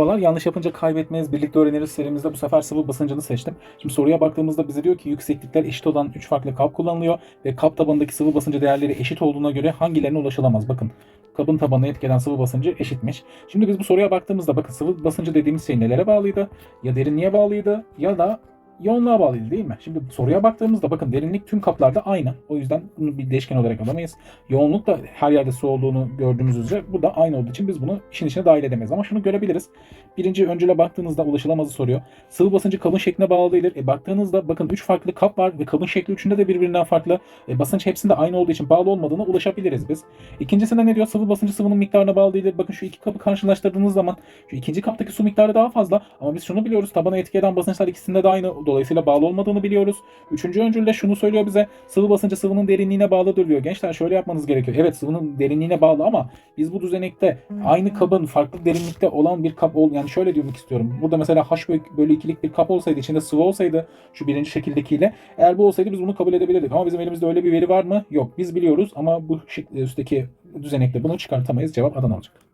Merhabalar. Yanlış yapınca kaybetmeyiz. Birlikte öğreniriz serimizde bu sefer sıvı basıncını seçtim. Şimdi soruya baktığımızda bize diyor ki yükseklikler eşit olan 3 farklı kap kullanılıyor ve kap tabanındaki sıvı basıncı değerleri eşit olduğuna göre hangilerine ulaşılamaz? Bakın kabın tabanına etkilen sıvı basıncı eşitmiş. Şimdi biz bu soruya baktığımızda bakın sıvı basıncı dediğimiz şey nelere bağlıydı? Ya derinliğe bağlıydı ya da yoğunluğa bağlıydı değil mi? Şimdi soruya baktığımızda bakın derinlik tüm kaplarda aynı. O yüzden bunu bir değişken olarak alamayız. Yoğunluk da her yerde su olduğunu gördüğümüz üzere bu da aynı olduğu için biz bunu işin içine dahil edemeyiz. Ama şunu görebiliriz. Birinci öncüle baktığınızda ulaşılamazı soruyor. Sıvı basıncı kabın şekline bağlı değildir. E baktığınızda bakın 3 farklı kap var ve kabın şekli üçünde de birbirinden farklı. E basınç hepsinde aynı olduğu için bağlı olmadığına ulaşabiliriz biz. İkincisinde ne diyor? Sıvı basıncı sıvının miktarına bağlı değildir. Bakın şu iki kapı karşılaştırdığınız zaman şu ikinci kaptaki su miktarı daha fazla ama biz şunu biliyoruz. Tabana etki eden basınçlar ikisinde de aynı. Dolayısıyla bağlı olmadığını biliyoruz. Üçüncü öncülde şunu söylüyor bize. Sıvı basıncı sıvının derinliğine bağlıdır diyor. Gençler şöyle yapmanız gerekiyor. Evet sıvının derinliğine bağlı ama biz bu düzenekte aynı kabın farklı derinlikte olan bir kap ol yani şöyle diyorum istiyorum. Burada mesela H bölü- bölü 2'lik bir kap olsaydı içinde sıvı olsaydı şu birinci şekildekiyle eğer bu olsaydı biz bunu kabul edebilirdik. Ama bizim elimizde öyle bir veri var mı? Yok. Biz biliyoruz ama bu üstteki düzenekte bunu çıkartamayız. Cevap Adana olacak.